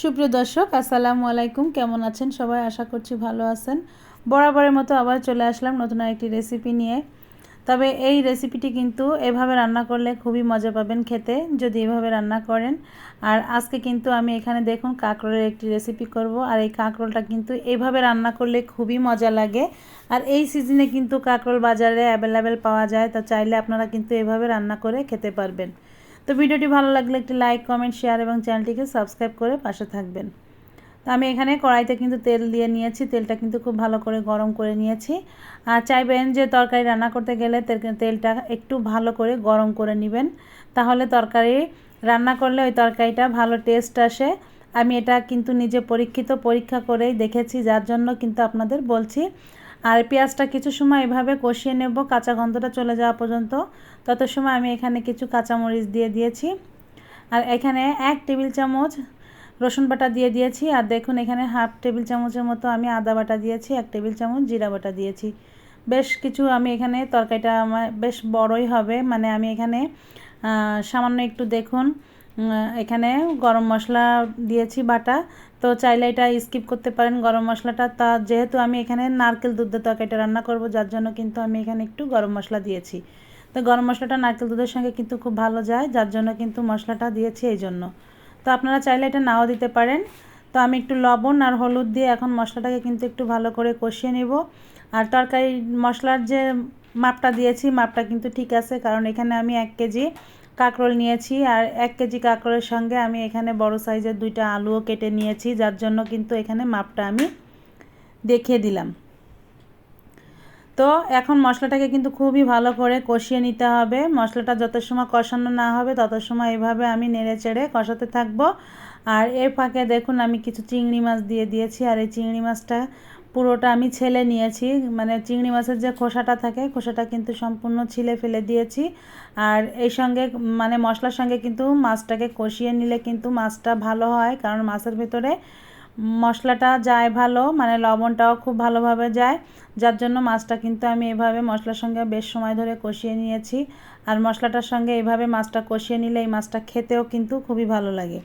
সুপ্রিয় দর্শক, আসসালামু আলাইকুম। কেমন আছেন সবাই? আশা করছি ভালো আছেন। বরাবরের মতো আবার চলে আসলাম নতুন একটি রেসিপি নিয়ে। তবে এই রেসিপিটি কিন্তু এভাবে রান্না করলে খুবই মজা পাবেন খেতে, যদি এভাবে রান্না করেন। আর আজকে কিন্তু আমি এখানে দেখুন কাঁকরোলের একটি রেসিপি করব। আর এই কাঁকরোলটা কিন্তু এভাবে রান্না করলে খুবই মজা লাগে। আর এই সিজনে কিন্তু কাঁকরোল বাজারে অ্যাভেলেবেল পাওয়া যায়। তো চাইলে আপনারা কিন্তু এভাবে রান্না করে খেতে পারবেন। তো ভিডিওটি ভালো লাগলে একটি লাইক, কমেন্ট, শেয়ার এবং চ্যানেলটিকে সাবস্ক্রাইব করে পাশে থাকবেন। তো আমি এখানে কড়াইতে কিন্তু তেল দিয়ে নিয়েছি, তেলটা কিন্তু খুব ভালো করে গরম করে নিয়েছি। আর চাইবেন যে তরকারি রান্না করতে গেলে তেলটা একটু ভালো করে গরম করে নেবেন। তাহলে তরকারি রান্না করলে ওই তরকারিটা ভালো টেস্ট আসে। আমি এটা কিন্তু নিজে পরীক্ষিত পরীক্ষা করেই দেখেছি, যার জন্য কিন্তু আপনাদের বলছি। আর পেঁয়াজটা কিছু সময় এভাবে কষিয়ে নেব, কাঁচা গন্ধটা চলে যাওয়া পর্যন্ত। তত সময় আমি এখানে কিছু কাঁচামরিচ দিয়ে দিয়েছি। আর এখানে এক টেবিল চামচ রসুন বাটা দিয়ে দিয়েছি। আর দেখুন, এখানে হাফ টেবিল চামচের মতো আমি আদা বাটা দিয়েছি, এক টেবিল চামচ জিরা বাটা দিয়েছি। বেশ কিছু আমি এখানে তরকারিটা আমার বেশ বড়ই হবে। মানে আমি এখানে সামান্য একটু দেখুন এখানে গরম মশলা দিয়েছি বাটা। তো চাইলে এটা স্কিপ করতে পারেন গরম মশলাটা। তা যেহেতু আমি এখানে নারকেল দুধের তরকারিটা রান্না করব, যার জন্য কিন্তু আমি এখানে একটু গরম মশলা দিয়েছি। তো গরম মশলাটা নারকেল দুধের সঙ্গে কিন্তু খুব ভালো যায়, যার জন্য কিন্তু মশলাটা দিয়েছি এই জন্য। তো আপনারা চাইলে এটা নাও দিতে পারেন। তো আমি একটু লবণ আর হলুদ দিয়ে এখন মশলাটাকে কিন্তু একটু ভালো করে কষিয়ে নেব। আর তরকারি মশলার যে মাপটা দিয়েছি, মাপটা কিন্তু ঠিক আছে। কারণ এখানে আমি এক কেজি কাঁকরোল নিয়েছি আর এক কেজি কাঁকরোলের সঙ্গে আমি এখানে বড় সাইজের দুইটা আলুও কেটে নিয়েছি, যার জন্য কিন্তু এখানে মাপটা আমি দেখিয়ে দিলাম। তো এখন মশলাটাকে কিন্তু খুবই ভালো করে কষিয়ে নিতে হবে। মশলাটা যত সময় কষানো না হবে, তত সময় এভাবে আমি নেড়ে চেড়ে কষাতে থাকব। আর এর ফাঁকে দেখুন আমি কিছু চিংড়ি মাছ দিয়ে দিয়েছি, আর এই চিংড়ি মাছটা পুরোটা আমি ছেলে নিয়েছি। মানে চিংড়ি মাছের যে খোসাটা থাকে, খোসাটা কিন্তু সম্পূর্ণ ছিলে ফেলে দিয়েছি। আর এই সঙ্গে মানে মশলার সঙ্গে কিন্তু মাছটাকে কষিয়ে নিলে কিন্তু মাছটা ভালো হয়, কারণ মাছের ভেতরে মশলাটা যায় ভালো মানে লবণটাও খুব ভালোভাবে যায়। যার জন্য মাছটা কিন্তু আমি এভাবে মশলার সঙ্গে বেশ সময় ধরে কষিয়ে নিয়েছি। আর মশলাটার সঙ্গে এভাবে মাছটা কষিয়ে নিলে এই মাছটা খেতেও কিন্তু খুবই ভালো লাগে।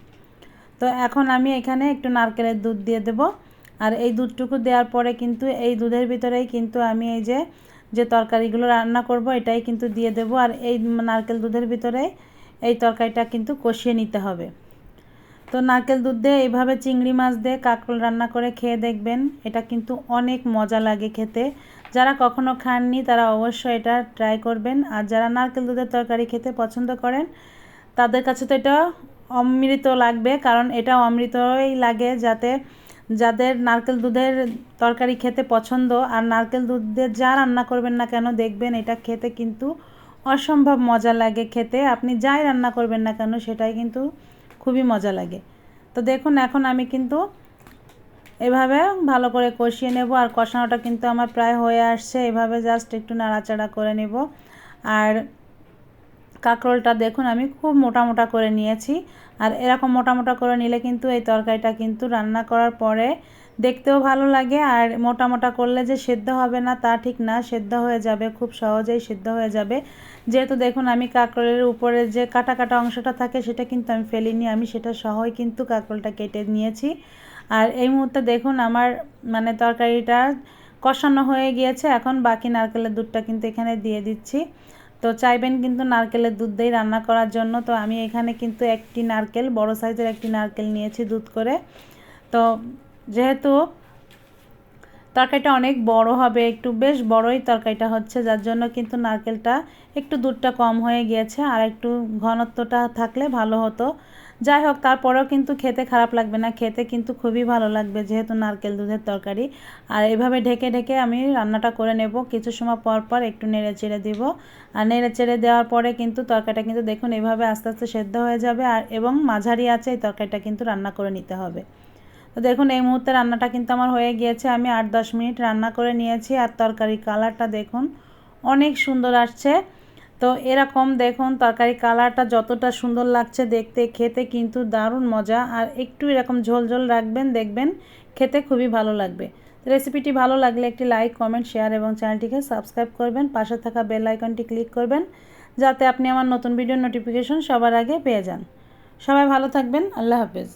তো এখন আমি এখানে একটু নারকেলের দুধ দিয়ে দেব। আর এই দুধটুকু দেওয়ার পরে কিন্তু এই দুধের ভিতরেই কিন্তু আমি এই যে যে তরকারিগুলো রান্না করব, এটাই কিন্তু দিয়ে দেব। আর এই নারকেল দুধের ভিতরে এই তরকারিটা কিন্তু কষিয়ে নিতে হবে। তো নারকেল দুধ দিয়ে এইভাবে চিংড়ি মাছ দিয়ে কাঁকরোল রান্না করে খেয়ে দেখবেন, এটা কিন্তু অনেক মজা লাগে খেতে। যারা কখনো খাননি, তারা অবশ্যই এটা ট্রাই করবেন। আর যারা নারকেল দুধের তরকারি খেতে পছন্দ করেন, তাদের কাছে তো এটা অমৃত লাগবে, কারণ এটা অমৃতই লাগে যাতে যাদের নারকেল দুধের তরকারি খেতে পছন্দ আর নারকেল দুধের যা রান্না করবেন না কেন দেখবেন এটা খেতে কিন্তু অসম্ভব মজা লাগে খেতে। আপনি যাই রান্না করবেন না কেন সেটাই কিন্তু খুবই মজা লাগে। তো দেখুন, এখন আমি কিন্তু এভাবে ভালো করে কষিয়ে নেব আর কষানোটা কিন্তু আমার প্রায় হয়ে আসছে। এভাবে জাস্ট একটু নাড়াচাড়া করে নেব। আর কাঁকরোলটা দেখুন, আমি খুব মোটা মোটা করে নিয়েছি। আর এরকম মোটা মোটা করে নিলে কিন্তু এই তরকারিটা কিন্তু রান্না করার পরে দেখতেও ভালো লাগে। আর মোটা মোটা করলে যে সেদ্ধ হবে না তা ঠিক না, সেদ্ধ হয়ে যাবে, খুব সহজেই সেদ্ধ হয়ে যাবে। যেহেতু দেখুন, আমি কাঁকরোলের উপরে যে কাটা কাটা অংশটা থাকে সেটা কিন্তু আমি ফেলিনি, আমি সেটা সহই কিন্তু কাঁকরোলটা কেটে নিয়েছি। আর এই মুহূর্তে দেখুন, আমার মানে তরকারিটা কষানো হয়ে গিয়েছে, এখন বাকি নারকেলের দুধটা কিন্তু এখানে দিয়ে দিচ্ছি। তো চাইবেন কিন্তু নারকেলের দুধ দিয়ে রান্না করার জন্য। তো আমি এখানে কিন্তু একটি নারকেল, বড় সাইজের একটি নারকেল নিয়েছি দুধ করে। তো যেহেতু তরকারিটা অনেক বড় হবে, একটু বেশ বড়ই তরকারিটা হচ্ছে, যার জন্য কিন্তু নারকেলটা একটু দুধটা কম হয়ে গিয়েছে। আর একটু ঘনত্বটা থাকলে ভালো হতো। যাই হোক তারপরেও কিন্তু খেতে খারাপ লাগবে না। খেতে কিন্তু খুবই ভালো লাগবে, যেহেতু নারকেল দুধের তরকারি। আর এভাবে ঢেকে ঢেকে আমি রান্নাটা করে নেব। কিছু সময় পর পর একটু নেড়ে চেড়ে দিব। আর নেড়ে চেড়ে দেওয়ার পরে কিন্তু তরকারিটা কিন্তু দেখুন এভাবে আস্তে আস্তে সেদ্ধ হয়ে যাবে। আর এবং মাঝারি আছে, এই তরকারিটা কিন্তু রান্না করে নিতে হবে। তো দেখুন, এই মুহূর্তে রান্নাটা কিন্তু আমার হয়ে গিয়েছে। আমি আট দশ মিনিট রান্না করে নিয়েছি। আর তরকারির কালারটা দেখুন, অনেক সুন্দর আসছে। তো এরকম দেখুন, তরকারি কালারটা যতটা সুন্দর লাগছে দেখতে, খেতে কিন্তু দারুণ মজা। আর একটু এরকম ঝোল ঝোল রাখবেন, দেখবেন খেতে খুবই ভালো লাগবে। রেসিপিটি ভালো লাগলে একটি লাইক, কমেন্ট, শেয়ার এবং চ্যানেলটিকে সাবস্ক্রাইব করবেন। পাশে থাকা বেল আইকনটি ক্লিক করবেন যাতে আপনি আমার নতুন ভিডিও নোটিফিকেশন সবার আগে পেয়ে যান। সবাই ভালো থাকবেন, আল্লাহ হাফেজ।